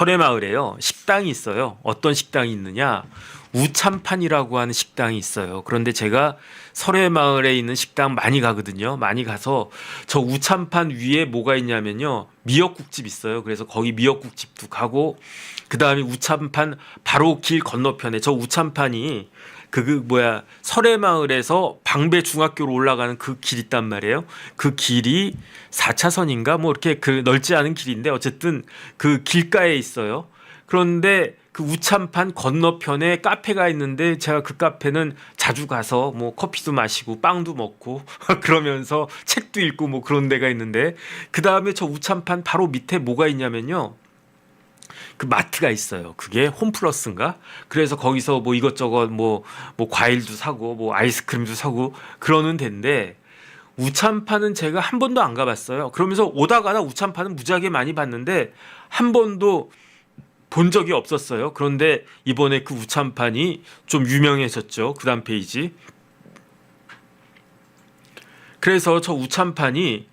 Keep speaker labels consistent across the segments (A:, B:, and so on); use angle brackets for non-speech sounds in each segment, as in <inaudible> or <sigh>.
A: 설해마을에요 식당이 있어요. 어떤 식당이 있느냐? 우참판이라고 하는 식당이 있어요. 그런데 제가 설해마을에 있는 식당 많이 가거든요. 많이 가서 저 우참판 위에 뭐가 있냐면요. 미역국집 있어요. 그래서 거기 미역국집도 가고 그 다음에 우참판 바로 길 건너편에 저 우참판이 그, 그 뭐야 설해마을에서 방배 중학교로 올라가는 그 길 있단 말이에요. 그 길이 4차선인가 뭐 이렇게 그 넓지 않은 길인데 어쨌든 그 길가에 있어요. 그런데 그 우참판 건너편에 카페가 있는데 제가 그 카페는 자주 가서 뭐 커피도 마시고 빵도 먹고 <laughs> 그러면서 책도 읽고 뭐 그런 데가 있는데 그 다음에 저 우참판 바로 밑에 뭐가 있냐면요. 그 마트가 있어요. 그게 홈플러스인가? 그래서 거기서 뭐 이것저것 뭐, 뭐 과일도 사고 뭐 아이스크림도 사고 그러는 데인데 우참판은 제가 한 번도 안 가봤어요. 그러면서 오다가나 우참판은 무지하게 많이 봤는데 한 번도 본 적이 없었어요. 그런데 이번에 그 우참판이 좀 유명해졌죠. 그 다음 페이지. 그래서 저 우참판이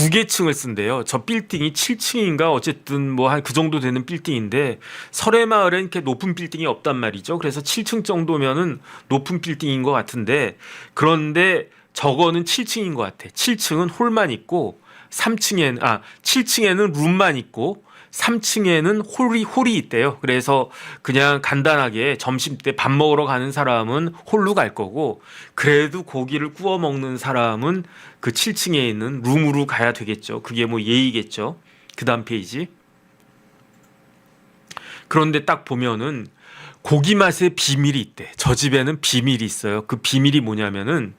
A: 두 개 층을 쓴대요. 저 빌딩이 7층인가 어쨌든 뭐 한 그 정도 되는 빌딩인데 설해마을엔 이렇게 높은 빌딩이 없단 말이죠. 그래서 7층 정도면은 높은 빌딩인 것 같은데 그런데 저거는 7층인 것 같아. 7층은 홀만 있고 3층에는 아 7층에는 룸만 있고 3층에는 홀이 홀이 있대요. 그래서 그냥 간단하게 점심 때 밥 먹으러 가는 사람은 홀로 갈 거고 그래도 고기를 구워 먹는 사람은 그 7층에 있는 룸으로 가야 되겠죠. 그게 뭐 예의겠죠. 그다음 페이지. 그런데 딱 보면은 고기 맛의 비밀이 있대. 저 집에는 비밀이 있어요. 그 비밀이 뭐냐면은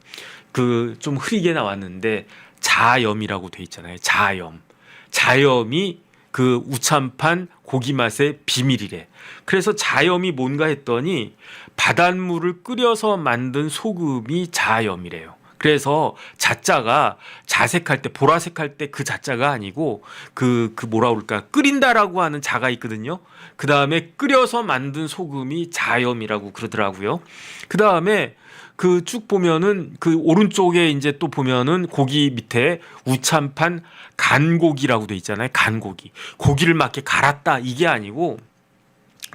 A: 그 좀 흐리게 나왔는데 자염이라고 돼 있잖아요. 자염. 자염이 그 우참판 고기 맛의 비밀이래. 그래서 자염이 뭔가 했더니 바닷물을 끓여서 만든 소금이 자염이래요. 그래서 자자가 자색할 때 보라색할 때 그 자자가 아니고 그그 뭐라 그럴까 끓인다라고 하는 자가 있거든요. 그 다음에 끓여서 만든 소금이 자염이라고 그러더라고요. 그 다음에 그 쭉 보면은 그 오른쪽에 이제 또 보면은 고기 밑에 우참판 간고기라고 돼 있잖아요. 간고기. 고기를 막 이렇게 갈았다 이게 아니고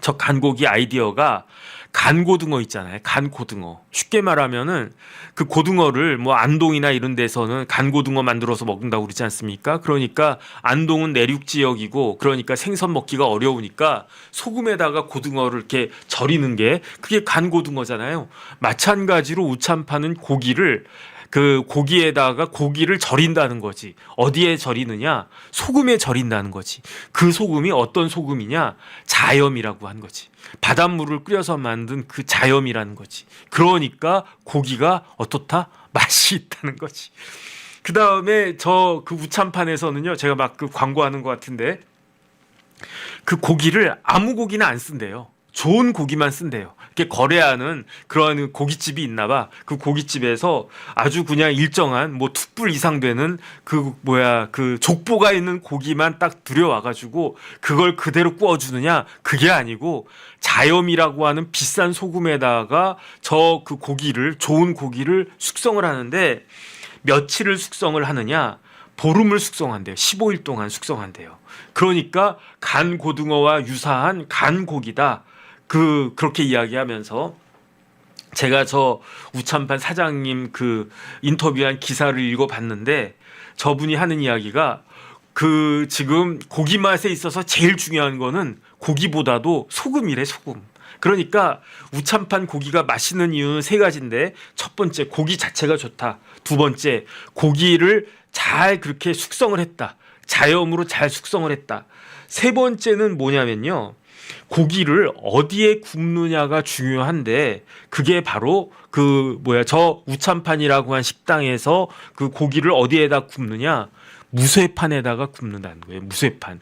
A: 저 간고기 아이디어가 간 고등어 있잖아요. 간 고등어. 쉽게 말하면은 그 고등어를 뭐 안동이나 이런 데서는 간 고등어 만들어서 먹는다고 그러지 않습니까? 그러니까 안동은 내륙 지역이고 그러니까 생선 먹기가 어려우니까 소금에다가 고등어를 이렇게 절이는 게 그게 간 고등어잖아요. 마찬가지로 우참파는 고기를 그 고기에다가 고기를 절인다는 거지. 어디에 절이느냐? 소금에 절인다는 거지. 그 소금이 어떤 소금이냐? 자염이라고 한 거지. 바닷물을 끓여서 만든 그 자염이라는 거지. 그러니까 고기가 어떻다? 맛이 있다는 거지. 그 다음에 저 그 우참판에서는요, 제가 막 그 광고하는 것 같은데, 그 고기를 아무 고기나 안 쓴대요. 좋은 고기만 쓴대요. 이렇게 거래하는 그런 고깃집이 있나 봐. 그 고깃집에서 아주 그냥 일정한 뭐 툭불 이상 되는 그 뭐야 그 족보가 있는 고기만 딱 들여와 가지고 그걸 그대로 구워 주느냐? 그게 아니고 자염이라고 하는 비싼 소금에다가 저 그 고기를 좋은 고기를 숙성을 하는데 며칠을 숙성을 하느냐? 보름을 숙성한대요. 15일 동안 숙성한대요. 그러니까 간 고등어와 유사한 간 고기다. 그 그렇게 이야기하면서 제가 저 우참판 사장님 그 인터뷰한 기사를 읽어봤는데 저분이 하는 이야기가 그 지금 고기 맛에 있어서 제일 중요한 거는 고기보다도 소금이래 소금. 그러니까 우참판 고기가 맛있는 이유는 세 가지인데 첫 번째 고기 자체가 좋다. 두 번째 고기를 잘 그렇게 숙성을 했다. 자염으로 잘 숙성을 했다. 세 번째는 뭐냐면요. 고기를 어디에 굽느냐가 중요한데 그게 바로 그 뭐야 저 우참판이라고 한 식당에서 그 고기를 어디에다 굽느냐? 무쇠판에다가 굽는다는 거예요 무쇠판.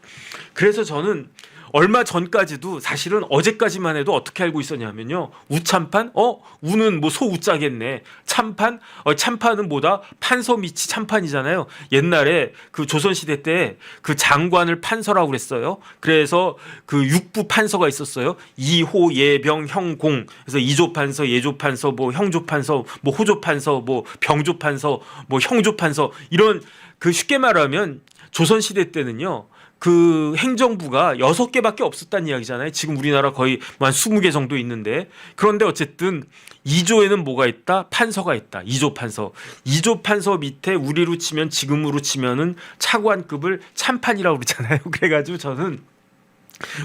A: 그래서 저는 얼마 전까지도 사실은 어제까지만 해도 어떻게 알고 있었냐면요. 우참판? 어? 우는 뭐 소 우자겠네. 참판? 어 참판은 뭐다? 판서 밑이 참판이잖아요. 옛날에 그 조선 시대 때 그 장관을 판서라고 그랬어요. 그래서 그 육부 판서가 있었어요. 이호 예병 형공. 그래서 이조 판서 예조 판서 뭐 형조 판서 뭐 호조 판서 뭐 병조 판서 뭐 형조 판서. 이런 그 쉽게 말하면 조선 시대 때는요 그 행정부가 여섯 개밖에 없었다는 이야기잖아요. 지금 우리나라 거의 뭐한 20개 정도 있는데 그런데 어쨌든 2조에는 뭐가 있다? 판서가 있다. 2조 판서. 2조 판서 밑에 우리로 치면 지금으로 치면은 차관급을 참판이라고 그러잖아요. <laughs> 그래 가지고 저는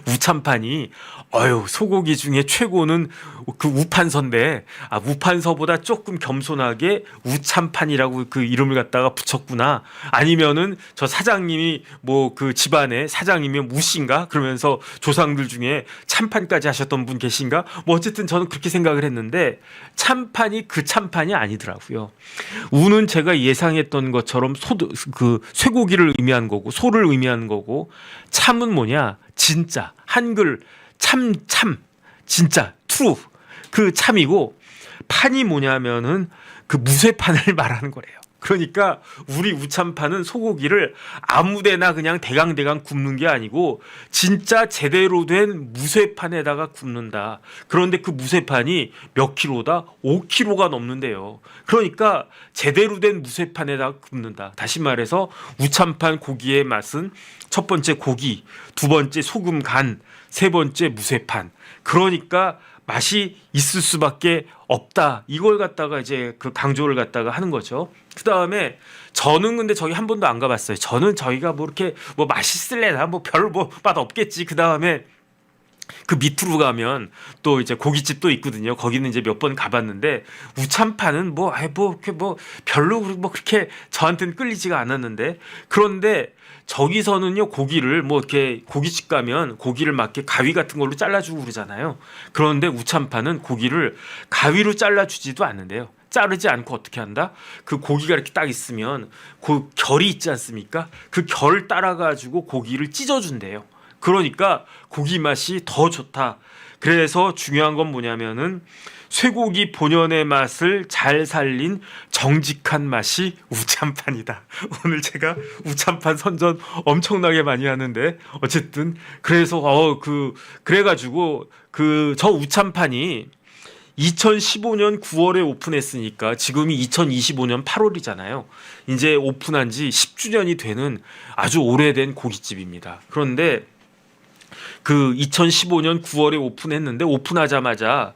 A: 우참판이 어유 소고기 중에 최고는 그 우판서인데 아 우판서보다 조금 겸손하게 우참판이라고 그 이름을 갖다가 붙였구나. 아니면은 저 사장님이 뭐 그 집안에 사장님이 무신가? 그러면서 조상들 중에 참판까지 하셨던 분 계신가? 뭐 어쨌든 저는 그렇게 생각을 했는데 참판이 그 참판이 아니더라고요. 우는 제가 예상했던 것처럼 소 그 쇠고기를 의미한 거고 소를 의미하는 거고 참은 뭐냐 진짜 한글 참 참 진짜 트루 그 참이고 판이 뭐냐면은 그 무쇠판을 <laughs> 말하는 거래요. 그러니까 우리 우참판은 소고기를 아무데나 그냥 대강대강 굽는 게 아니고 진짜 제대로 된 무쇠판에다가 굽는다. 그런데 그 무쇠판이 몇 킬로다? 5킬로가 넘는데요. 그러니까 제대로 된 무쇠판에다가 굽는다. 다시 말해서 우참판 고기의 맛은 첫 번째 고기, 두 번째 소금 간, 세 번째 무쇠판. 그러니까 맛이 있을 수밖에 없다. 이걸 갖다가 이제 그 강조를 갖다가 하는 거죠. 그 다음에 저는 근데 저기 한 번도 안 가봤어요. 저는 저희가 뭐 이렇게 뭐 맛있을래나 뭐 별 뭐 맛 없겠지. 그 다음에 그 밑으로 가면 또 이제 고깃집도 있거든요. 거기는 이제 몇 번 가봤는데 우참판은 뭐 아예 뭐 이렇게 뭐 별로 뭐 그렇게 저한테는 끌리지가 않았는데 그런데 저기서는요 고기를 뭐 이렇게 고깃집 가면 고기를 막 이렇게 가위 같은 걸로 잘라주고 그러잖아요. 그런데 우참판은 고기를 가위로 잘라주지도 않는데요. 자르지 않고 어떻게 한다? 그 고기가 이렇게 딱 있으면 그 결이 있지 않습니까? 그 결 따라 가지고 고기를 찢어준대요. 그러니까 고기 맛이 더 좋다. 그래서 중요한 건 뭐냐면은 쇠고기 본연의 맛을 잘 살린 정직한 맛이 우참판이다. <laughs> 오늘 제가 우참판 선전 엄청나게 많이 하는데 어쨌든 그래서 어 그 그래가지고 그 저 우참판이 2015년 9월에 오픈했으니까 지금이 2025년 8월이잖아요. 이제 오픈한 지 10주년이 되는 아주 오래된 고깃집입니다. 그런데 그 2015년 9월에 오픈했는데 오픈하자마자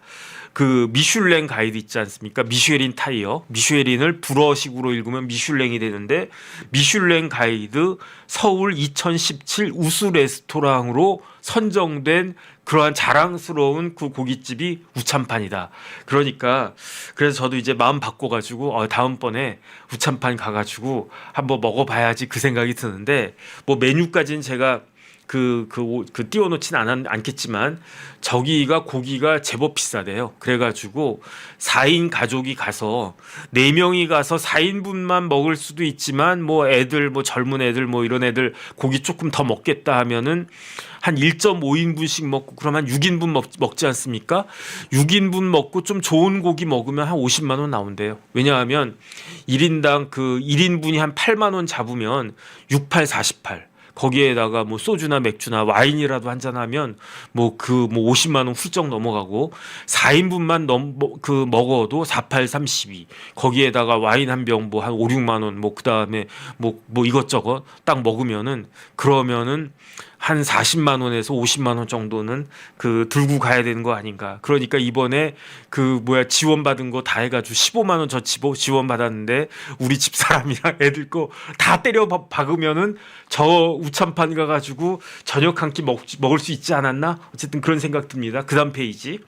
A: 그 미슐랭 가이드 있지 않습니까? 미쉐린 타이어. 미쉐린을 불어식으로 읽으면 미슐랭이 되는데 미슐랭 가이드 서울 2017 우수 레스토랑으로 선정된 그러한 자랑스러운 그 고깃집이 우참판이다. 그러니까 그래서 저도 이제 마음 바꿔가지고 어, 다음번에 우참판 가가지고 한번 먹어봐야지 그 생각이 드는데 뭐 메뉴까지는 제가 그, 그, 그 띄워놓진 않, 않겠지만 저기가 고기가 제법 비싸대요. 그래가지고 4인 가족이 가서 4명이 가서 4인분만 먹을 수도 있지만 뭐 애들 뭐 젊은 애들 뭐 이런 애들 고기 조금 더 먹겠다 하면은 한 1.5인분씩 먹고 그러면 6인분 먹, 먹지 않습니까? 6인분 먹고 좀 좋은 고기 먹으면 한 50만 원 나온대요. 왜냐하면 1인당 그 1인분이 한 8만 원 잡으면 68, 48. 거기에다가 뭐 소주나 맥주나 와인이라도 한잔 하면 뭐그 뭐 50만 원 훌쩍 넘어가고 4인분만 넘그 먹어도 48 32 거기에다가 와인 한 병 뭐 한 5, 6만 원 뭐 그다음에 뭐뭐 이것저것 딱 먹으면은 그러면은 한 40만 원에서 50만 원 정도는 그 들고 가야 되는 거 아닌가. 그러니까 이번에 그 뭐야 지원 받은 거 다 해가지고 15만 원 저 지원 받았는데 우리 집 사람이랑 <laughs> 애들 거 다 때려 박- 박으면은 저 우참판 가가지고 저녁 한 끼 먹을 수 있지 않았나? 어쨌든 그런 생각 듭니다. 그다음 페이지.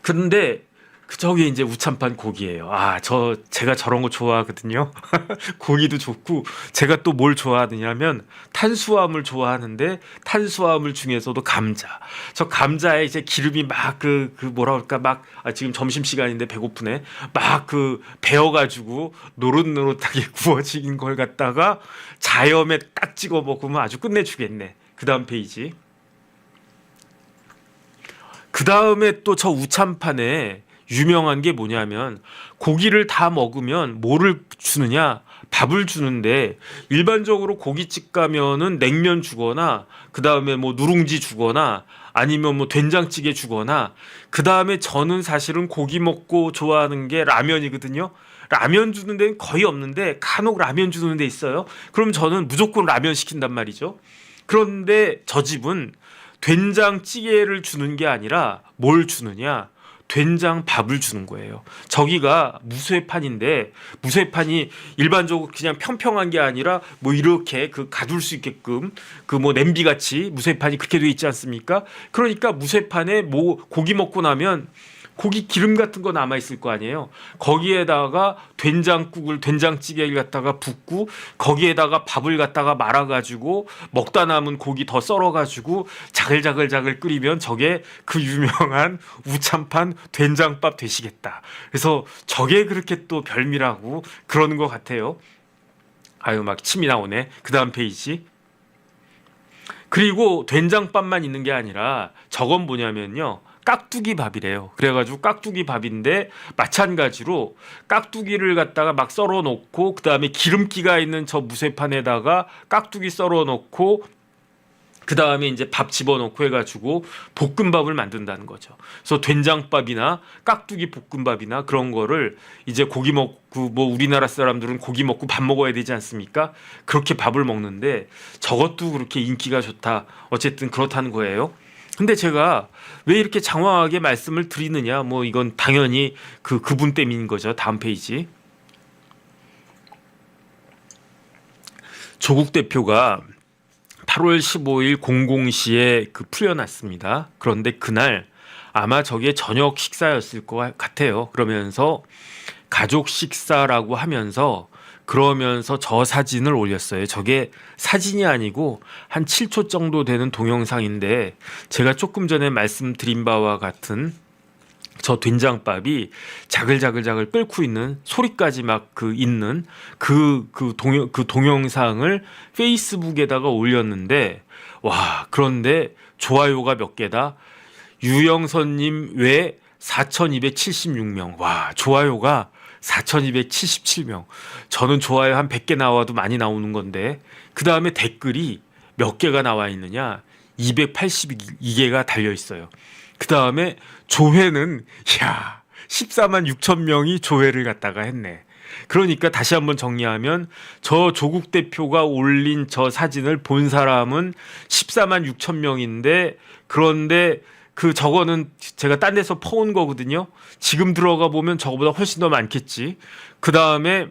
A: 그런데 그 저기 이제 우참판 고기예요. 아, 저 제가 저런 거 좋아하거든요. <laughs> 고기도 좋고 제가 또 뭘 좋아하느냐면 탄수화물 좋아하는데 탄수화물 중에서도 감자. 저 감자에 이제 기름이 막그그 뭐라 그럴까 막 아, 지금 점심 시간인데 배고프네. 막그 베어 가지고 노릇노릇하게 <laughs> 구워진 걸 갖다가 자염에 딱 찍어 먹으면 아주 끝내주겠네. 그다음 페이지. 그 다음에 또 저 우참판에 유명한 게 뭐냐면 고기를 다 먹으면 뭐를 주느냐 밥을 주는데 일반적으로 고깃집 가면은 냉면 주거나 그 다음에 뭐 누룽지 주거나 아니면 뭐 된장찌개 주거나 그 다음에 저는 사실은 고기 먹고 좋아하는 게 라면이거든요. 라면 주는 데는 거의 없는데 간혹 라면 주는 데 있어요. 그럼 저는 무조건 라면 시킨단 말이죠. 그런데 저 집은 된장찌개를 주는 게 아니라 뭘 주느냐? 된장 밥을 주는 거예요. 저기가 무쇠판인데 무쇠판이 일반적으로 그냥 평평한 게 아니라 뭐 이렇게 그 가둘 수 있게끔 그 뭐 냄비 같이 무쇠판이 그렇게 돼 있지 않습니까? 그러니까 무쇠판에 뭐 고기 먹고 나면 고기 기름 같은 거 남아 있을 거 아니에요. 거기에다가 된장국을 된장찌개를 갖다가 붓고 거기에다가 밥을 갖다가 말아 가지고 먹다 남은 고기 더 썰어 가지고 자글자글자글 끓이면 저게 그 유명한 우참판 된장밥 되시겠다. 그래서 저게 그렇게 또 별미라고 그러는 것 같아요. 아유 막 침이 나오네. 그다음 페이지. 그리고 된장밥만 있는 게 아니라 저건 뭐냐면요. 깍두기 밥이래요. 그래가지고 깍두기 밥인데 마찬가지로 깍두기를 갖다가 막 썰어 놓고 그 다음에 기름기가 있는 저 무쇠판에다가 깍두기 썰어 놓고 그 다음에 이제 밥 집어넣고 해가지고 볶음밥을 만든다는 거죠. 그래서 된장밥이나 깍두기 볶음밥이나 그런 거를 이제 고기 먹고 뭐 우리나라 사람들은 고기 먹고 밥 먹어야 되지 않습니까? 그렇게 밥을 먹는데 저것도 그렇게 인기가 좋다. 어쨌든 그렇다는 거예요. 근데 제가 왜 이렇게 장황하게 말씀을 드리느냐? 뭐 이건 당연히 그 그분 때문인 거죠. 다음 페이지. 조국 대표가 8월 15일 00시에 그 풀려났습니다. 그런데 그날 아마 저게 저녁 식사였을 것 같아요. 그러면서 가족 식사라고 하면서 그러면서 저 사진을 올렸어요. 저게 사진이 아니고 한 7초 정도 되는 동영상인데 제가 조금 전에 말씀드린 바와 같은 저 된장밥이 자글자글자글 끓고 있는 소리까지 막 그 있는 그 그 동영 그 동영상을 페이스북에다가 올렸는데 와 그런데 좋아요가 몇 개다 유영선님 외 4,276명 와 좋아요가 4,277명 저는 좋아요 한 100개 나와도 많이 나오는 건데 그 다음에 댓글이 몇 개가 나와 있느냐 282개가 달려 있어요. 그 다음에 조회는 야 14만 6천 명이 조회를 갖다가 했네. 그러니까 다시 한번 정리하면 저 조국 대표가 올린 저 사진을 본 사람은 14만 6천 명인데 그런데 그 저거는 제가 딴 데서 퍼온 거거든요. 지금 들어가 보면 저거보다 훨씬 더 많겠지. 그 다음에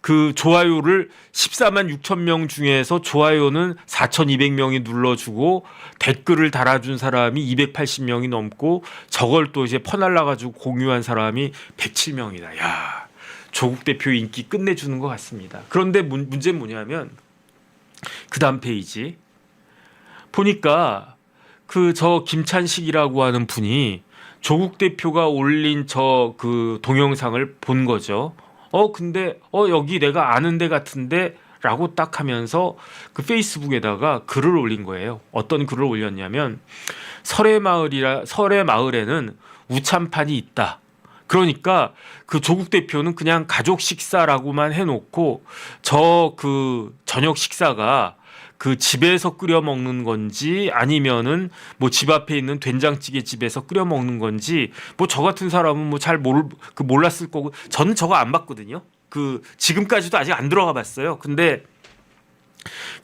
A: 그 좋아요를 14만 6천 명 중에서 좋아요는 4,200명이 눌러주고 댓글을 달아준 사람이 280명이 넘고 저걸 또 이제 퍼날라가지고 공유한 사람이 107명이다. 야 조국 대표 인기 끝내주는 것 같습니다. 그런데 문, 문제는 뭐냐면 그 다음 페이지 보니까 그 저 김찬식이라고 하는 분이 조국 대표가 올린 저 그 동영상을 본 거죠. 어 근데 어 여기 내가 아는 데 같은데 라고 딱 하면서 그 페이스북에다가 글을 올린 거예요. 어떤 글을 올렸냐면 설의 마을이라 설의 마을에는 우참판이 있다. 그러니까 그 조국 대표는 그냥 가족 식사라고만 해놓고 저 그 저녁 식사가 그 집에서 끓여 먹는 건지 아니면은 뭐 집 앞에 있는 된장찌개 집에서 끓여 먹는 건지 뭐 저 같은 사람은 뭐잘 모를 그 몰랐을 거고 저는 저거 안 봤거든요. 그 지금까지도 아직 안 들어가 봤어요. 근데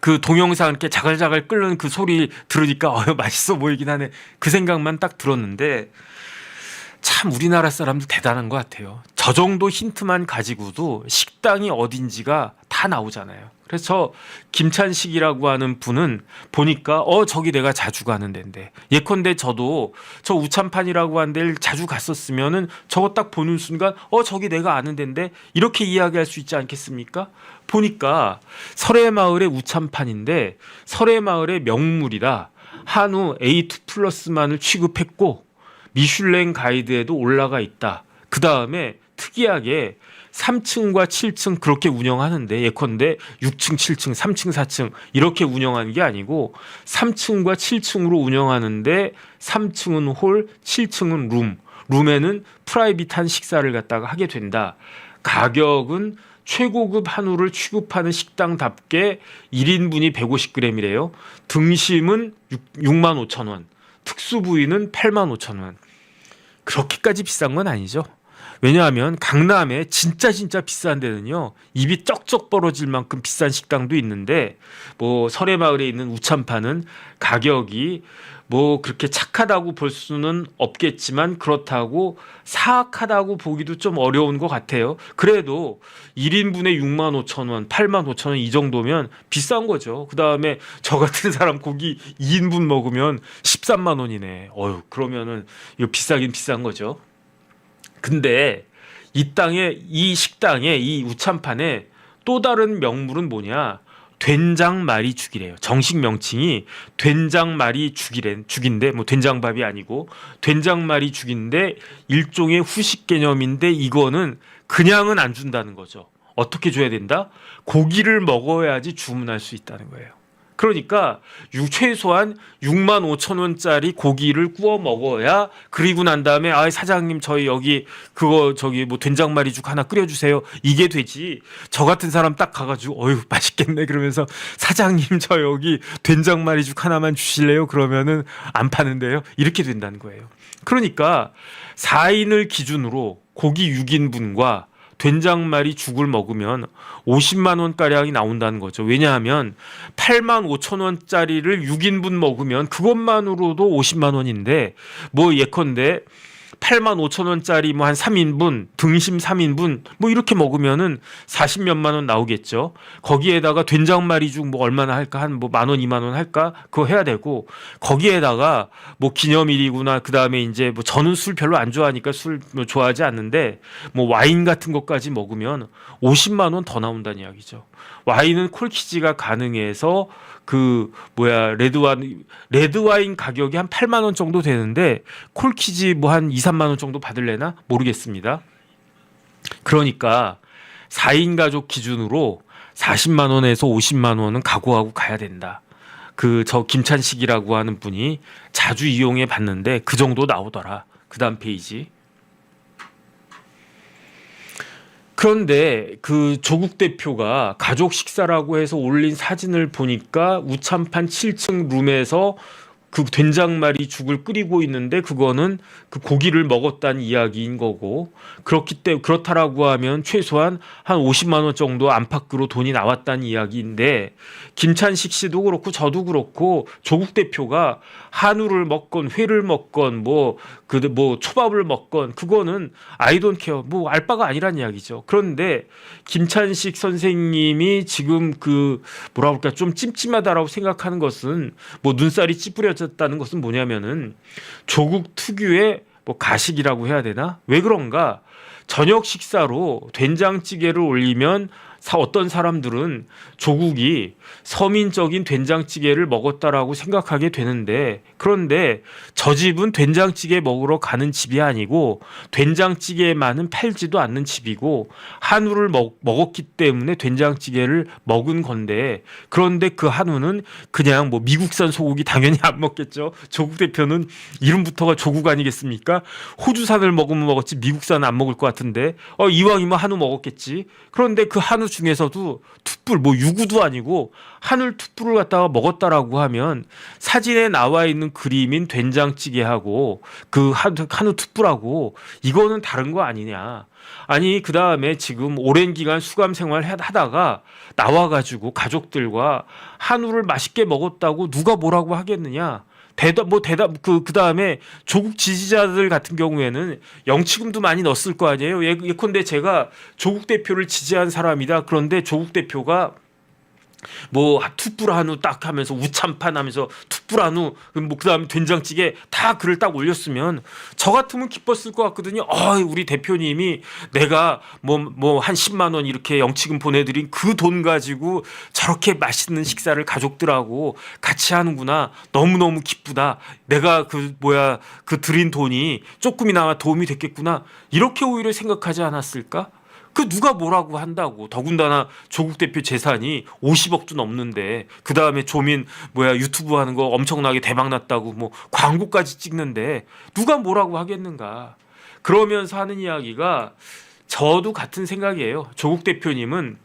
A: 그 동영상 이렇게 자글자글 끓는 그 소리 들으니까 <laughs> 어 맛있어 보이긴 하네. 그 생각만 딱 들었는데 참 우리나라 사람들 대단한 것 같아요. 저 정도 힌트만 가지고도 식당이 어딘지가 다 나오잖아요. 그래서 김찬식이라고 하는 분은 보니까 어 저기 내가 자주 가는 데인데 예컨대 저도 저 우참판이라고 하는 데를 자주 갔었으면은 저거 딱 보는 순간 어 저기 내가 아는 데인데 이렇게 이야기할 수 있지 않겠습니까? 보니까 설해마을의 우참판인데 설해마을의 명물이라 한우 A2 플러스만을 취급했고 미슐랭 가이드에도 올라가 있다. 그 다음에 특이하게 3층과 7층 그렇게 운영하는데 예컨대 6층, 7층, 3층, 4층 이렇게 운영하는 게 아니고 3층과 7층으로 운영하는데 3층은 홀, 7층은 룸. 룸에는 프라이빗한 식사를 갖다가 하게 된다. 가격은 최고급 한우를 취급하는 식당답게 1인분이 150g이래요. 등심은 6, 만 5천 원, 특수 부위는 8만 5천 원. 그렇게까지 비싼 건 아니죠. 왜냐하면 강남에 진짜 진짜 비싼 데는요 입이 쩍쩍 벌어질 만큼 비싼 식당도 있는데 뭐 설해마을에 있는 우참파는 가격이 뭐 그렇게 착하다고 볼 수는 없겠지만 그렇다고 사악하다고 보기도 좀 어려운 것 같아요. 그래도 1인분에 6만 5천 원, 8만 5천 원 이 정도면 비싼 거죠. 그 다음에 저 같은 사람 고기 2인분 먹으면 13만 원이네. 어휴, 그러면은 이거 비싸긴 비싼 거죠. 근데 이 땅에 이 식당에 이 우참판에 또 다른 명물은 뭐냐? 된장말이 죽이래요. 정식 명칭이 된장말이 죽이래 죽인데 뭐 된장밥이 아니고 된장말이 죽인데 일종의 후식 개념인데 이거는 그냥은 안 준다는 거죠. 어떻게 줘야 된다? 고기를 먹어야지 주문할 수 있다는 거예요. 그러니까 유- 최소한 6만 5천 원짜리 고기를 구워 먹어야 그리고 난 다음에 아 사장님 저희 여기 그거 저기 뭐 된장말이죽 하나 끓여주세요. 이게 되지. 저 같은 사람 딱 가가지고 어휴 맛있겠네 그러면서 사장님 저 여기 된장말이죽 하나만 주실래요? 그러면은 안 파는데요. 이렇게 된다는 거예요. 그러니까 4인을 기준으로 고기 6인분과 된장말이 죽을 먹으면 50만 원가량이 나온다는 거죠. 왜냐하면 8만 5천 원짜리를 6인분 먹으면 그것만으로도 50만 원인데 뭐 예컨대 8만 5천 원짜리 뭐 한 3인분, 등심 3인분 뭐 이렇게 먹으면은 40 몇만 원 나오겠죠. 거기에다가 된장말이 죽 뭐 얼마나 할까? 한 뭐 만 원, 2만 원 할까? 그거 해야 되고 거기에다가 뭐 기념일이구나. 그다음에 이제 뭐 저는 술 별로 안 좋아하니까 술 뭐 좋아하지 않는데 뭐 와인 같은 것까지 먹으면 50만 원 더 나온다는 이야기죠. 와인은 콜키지가 가능해서 그 뭐야 레드 와인 레드 와인 가격이 한 8만 원 정도 되는데 콜키지 뭐 한 2, 3만 원 정도 받을래나 모르겠습니다. 그러니까 4인 가족 기준으로 40만 원에서 50만 원은 각오하고 가야 된다. 그 저 김찬식이라고 하는 분이 자주 이용해 봤는데 그 정도 나오더라. 그다음 페이지. 그런데 그 조국 대표가 가족 식사라고 해서 올린 사진을 보니까 우참판 7층 룸에서 그 된장말이 죽을 끓이고 있는데 그거는 그 고기를 먹었다는 이야기인 거고 그렇기 때문에 그렇다라고 하면 최소한 한 50만 원 정도 안팎으로 돈이 나왔다는 이야기인데 김찬식 씨도 그렇고 저도 그렇고 조국 대표가 한우를 먹건 회를 먹건 뭐 그뭐 초밥을 먹건 그거는 아이돈 케어 뭐 알바가 아니란 이야기죠. 그런데 김찬식 선생님이 지금 그 뭐라 그럴까 좀 찜찜하다라고 생각하는 것은 뭐 눈살이 찌푸려 졌다는 것은 뭐냐면은 조국 특유의 뭐 가식이라고 해야 되나? 왜 그런가? 저녁 식사로 된장찌개를 올리면 사 어떤 사람들은 조국이 서민적인 된장찌개를 먹었다라고 생각하게 되는데 그런데 저 집은 된장찌개 먹으러 가는 집이 아니고 된장찌개만은 팔지도 않는 집이고 한우를 먹, 먹었기 때문에 된장찌개를 먹은 건데 그런데 그 한우는 그냥 뭐 미국산 소고기 당연히 안 먹겠죠. 조국 대표는 이름부터가 조국 아니겠습니까? 호주산을 먹으면 먹었지 미국산 안 먹을 것 같은데 어 이왕이면 한우 먹었겠지. 그런데 그 한우 중에서도 툭불 뭐 유구도 아니고 한울 툭불을 갖다가 먹었다라고 하면 사진에 나와 있는 그림인 된장찌개하고 그 한우, 툭불하고 이거는 다른 거 아니냐. 아니 그 다음에 지금 오랜 기간 수감 생활 하다가 나와가지고 가족들과 한우를 맛있게 먹었다고 누가 뭐라고 하겠느냐? 대답 뭐 대답 그 그다음에 조국 지지자들 같은 경우에는 영치금도 많이 넣었을 거 아니에요. 예, 예컨대 제가 조국 대표를 지지한 사람이다. 그런데 조국 대표가 뭐 투불 한우 딱 하면서 우참판 하면서 투불 한우 뭐 그다음에 된장찌개 다 글을 딱 올렸으면 저 같으면 기뻤을 것 같거든요. 아, 우리 대표님이 내가 뭐 뭐 한 10만 원 이렇게 영치금 보내 드린 그 돈 가지고 저렇게 맛있는 식사를 가족들하고 같이 하는구나. 너무 너무 기쁘다. 내가 그 뭐야 그 드린 돈이 조금이나마 도움이 됐겠구나. 이렇게 오히려 생각하지 않았을까? 그 누가 뭐라고 한다고. 더군다나 조국 대표 재산이 50억도 넘는데 그 다음에 조민 뭐야 유튜브 하는 거 엄청나게 대박 났다고 뭐 광고까지 찍는데 누가 뭐라고 하겠는가. 그러면서 하는 이야기가 저도 같은 생각이에요. 조국 대표님은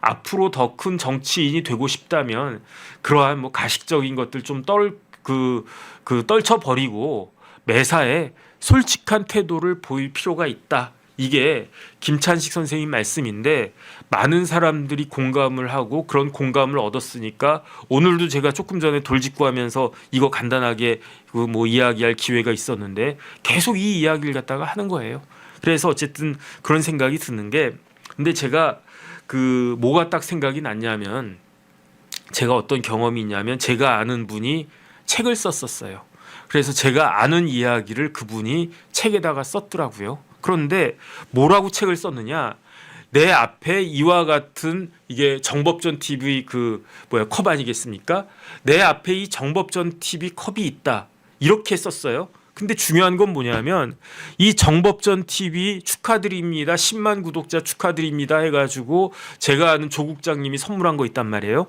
A: 앞으로 더 큰 정치인이 되고 싶다면 그러한 뭐 가식적인 것들 좀 떨 그 그 떨쳐 버리고 매사에 솔직한 태도를 보일 필요가 있다. 이게 김찬식 선생님 말씀인데 많은 사람들이 공감을 하고 그런 공감을 얻었으니까 오늘도 제가 조금 전에 돌직구 하면서 이거 간단하게 그뭐 이야기할 기회가 있었는데 계속 이 이야기를 갖다가 하는 거예요. 그래서 어쨌든 그런 생각이 드는 게 근데 제가 그 뭐가 딱 생각이 났냐면 제가 어떤 경험이 있냐면 제가 아는 분이 책을 썼었어요. 그래서 제가 아는 이야기를 그분이 책에다가 썼더라고요. 그런데 뭐라고 책을 썼느냐? 내 앞에 이와 같은 이게 정법전 TV 그 뭐야 컵 아니겠습니까? 내 앞에 이 정법전 TV 컵이 있다. 이렇게 썼어요. 근데 중요한 건 뭐냐면 이 정법전 TV 축하드립니다. 10만 구독자 축하드립니다 해가지고 제가 아는 조국장님이 선물한 거 있단 말이에요.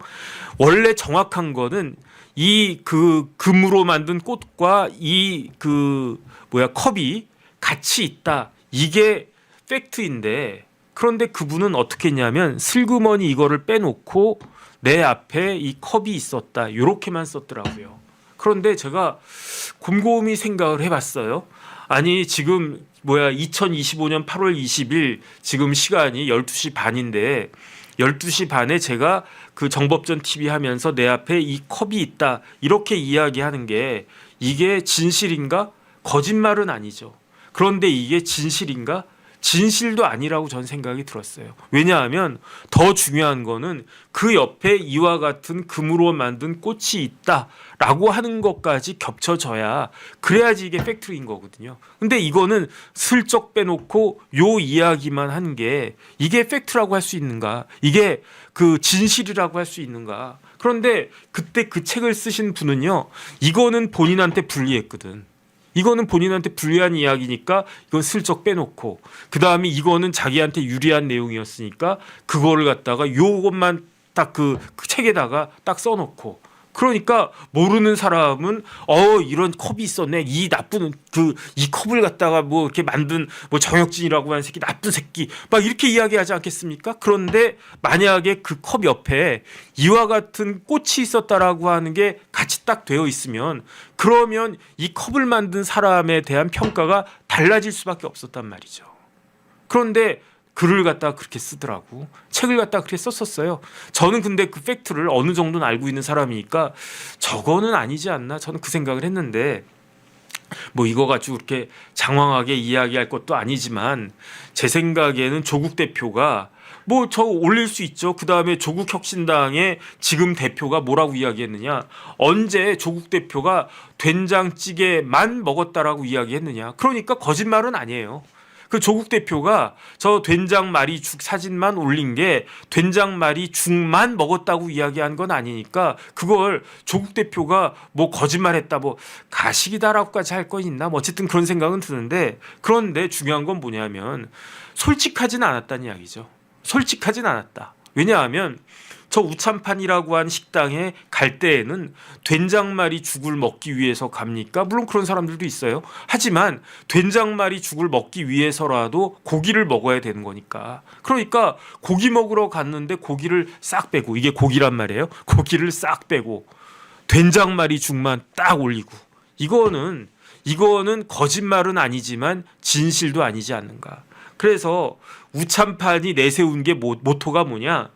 A: 원래 정확한 거는 이 그 금으로 만든 꽃과 이 그 뭐야 컵이 같이 있다. 이게 팩트인데 그런데 그분은 어떻게 했냐면 슬그머니 이거를 빼놓고 내 앞에 이 컵이 있었다. 요렇게만 썼더라고요. 그런데 제가 곰곰이 생각을 해봤어요. 아니 지금 뭐야 2025년 8월 20일 지금 시간이 12시 반인데 12시 반에 제가 그 정법전 TV 하면서 내 앞에 이 컵이 있다 이렇게 이야기하는 게 이게 진실인가 거짓말은 아니죠. 그런데 이게 진실인가? 진실도 아니라고 전 생각이 들었어요. 왜냐하면 더 중요한 거는 그 옆에 이와 같은 금으로 만든 꽃이 있다라고 하는 것까지 겹쳐져야 그래야지 이게 팩트인 거거든요. 근데 이거는 슬쩍 빼놓고 요 이야기만 한 게 이게 팩트라고 할 수 있는가? 이게 그 진실이라고 할 수 있는가? 그런데 그때 그 책을 쓰신 분은요, 이거는 본인한테 불리했거든. 이거는 본인한테 불리한 이야기니까 이건 슬쩍 빼놓고 그 다음에 이거는 자기한테 유리한 내용이었으니까 그거를 갖다가 요것만 딱 그 책에다가 딱 써놓고 그러니까 모르는 사람은 어 이런 컵이 있었네 이 나쁜 그 이 컵을 갖다가 뭐 이렇게 만든 뭐 정혁진이라고 하는 새끼 나쁜 새끼 막 이렇게 이야기하지 않겠습니까? 그런데 만약에 그 컵 옆에 이와 같은 꽃이 있었다라고 하는 게 같이 딱 되어 있으면 그러면 이 컵을 만든 사람에 대한 평가가 달라질 수밖에 없었단 말이죠. 그런데 글을 갖다 그렇게 쓰더라고. 책을 갖다 그렇게 썼었어요. 저는 근데 그 팩트를 어느 정도는 알고 있는 사람이니까 저거는 아니지 않나 저는 그 생각을 했는데 뭐 이거 가지고 그렇게 장황하게 이야기할 것도 아니지만 제 생각에는 조국 대표가 뭐 저 올릴 수 있죠. 그 다음에 조국 혁신당의 지금 대표가 뭐라고 이야기했느냐? 언제 조국 대표가 된장찌개만 먹었다라고 이야기했느냐? 그러니까 거짓말은 아니에요. 그 조국 대표가 저 된장말이 죽 사진만 올린 게 된장말이 죽만 먹었다고 이야기한 건 아니니까 그걸 조국 대표가 뭐 거짓말했다 뭐 가식이다라고까지 할 건 있나 뭐 어쨌든 그런 생각은 드는데 그런데 중요한 건 뭐냐면 솔직하진 않았다는 이야기죠. 솔직하진 않았다. 왜냐하면 저 우참판이라고 한 식당에 갈 때에는 된장말이 죽을 먹기 위해서 갑니까? 물론 그런 사람들도 있어요. 하지만 된장말이 죽을 먹기 위해서라도 고기를 먹어야 되는 거니까. 그러니까 고기 먹으러 갔는데 고기를 싹 빼고 이게 고기란 말이에요. 고기를 싹 빼고 된장말이 죽만 딱 올리고 이거는 이거는 거짓말은 아니지만 진실도 아니지 않는가. 그래서 우참판이 내세운 게 모, 모토가 뭐냐?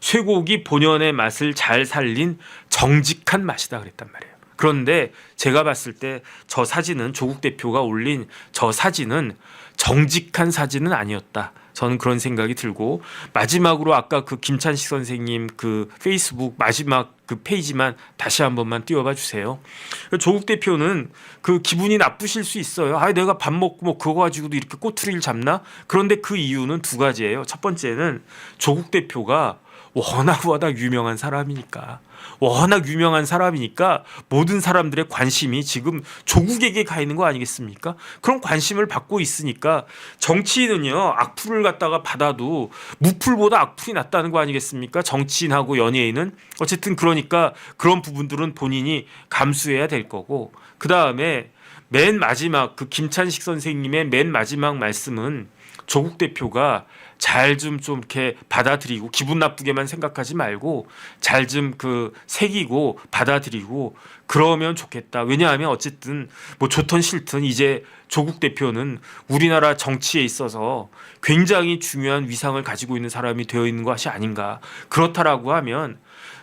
A: 쇠고기 본연의 맛을 잘 살린 정직한 맛이다 그랬단 말이에요. 그런데 제가 봤을 때 저 사진은 조국 대표가 올린 저 사진은 정직한 사진은 아니었다. 저는 그런 생각이 들고 마지막으로 아까 그 김찬식 선생님 그 페이스북 마지막 그 페이지만 다시 한 번만 띄워봐 주세요. 조국 대표는 그 기분이 나쁘실 수 있어요. 아, 내가 밥 먹고 뭐 그거 가지고도 이렇게 꼬투리를 잡나? 그런데 그 이유는 두 가지예요. 첫 번째는 조국 대표가 워낙 워낙 유명한 사람이니까 워낙 유명한 사람이니까 모든 사람들의 관심이 지금 조국에게 가 있는 거 아니겠습니까? 그런 관심을 받고 있으니까 정치인은요 악플을 갖다가 받아도 무플보다 악플이 낫다는 거 아니겠습니까? 정치인하고 연예인은 어쨌든 그러니까 그런 부분들은 본인이 감수해야 될 거고 그 다음에 맨 마지막 그 김찬식 선생님의 맨 마지막 말씀은 조국 대표가 잘좀좀 이렇게 받아들이고 기분 나쁘게만 생각하지 말고 잘 좀 그 새기고 받아들이고 그러면 좋겠다. 왜냐하면 어쨌든 뭐 좋든 싫든 이제 조국 대표는 우리나라 정치에 있어서 굉장히 중요한 위상을 가지고 있는 사람이 되어 있는 것이 아닌가. 그렇다라고 하면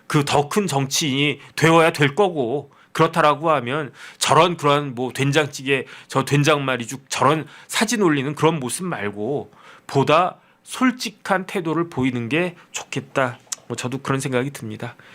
A: 그 더 큰 정치인이 되어야 될 거고 그렇다라고 하면 저런 그런 뭐 된장찌개 저 된장말이 죽 저런 사진 올리는 그런 모습 말고 보다 솔직한 태도를 보이는 게 좋겠다. 뭐 저도 그런 생각이 듭니다.